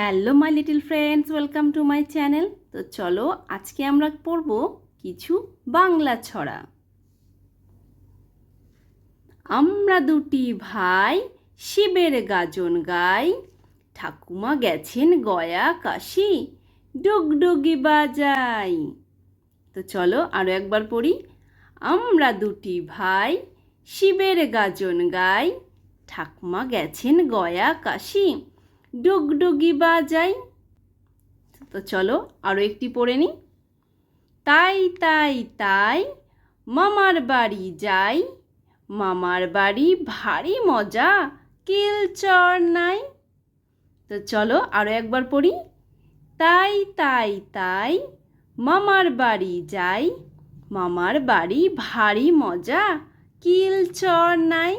Hello my little friends, welcome to my channel. তো চলো আজকে আমরা পড়ব কিছু বাংলা ছড়া। আমরা দুটি ভাই শিবের গাজন গাই, ঠাকুমা গেছেন গয়া কাশি, ডুগডুগি বাজাই। তো চলো আরও একবার পড়ি। আমরা দুটি ভাই শিবের গাজন গাই, ঠাকুমা গেছেন গয়া কাশি ডুগডুগি বাজাই। তো চলো আরও একটি পড়ে নিই। তাই তাই তাই, মামার বাড়ি যাই। মামার বাড়ি ভারী মজা, কিল চর নাই। তো চলো আরও একবার পড়ি। তাই তাই তাই, মামার বাড়ি যাই। মামার বাড়ি ভারী মজা, কিল চর নাই।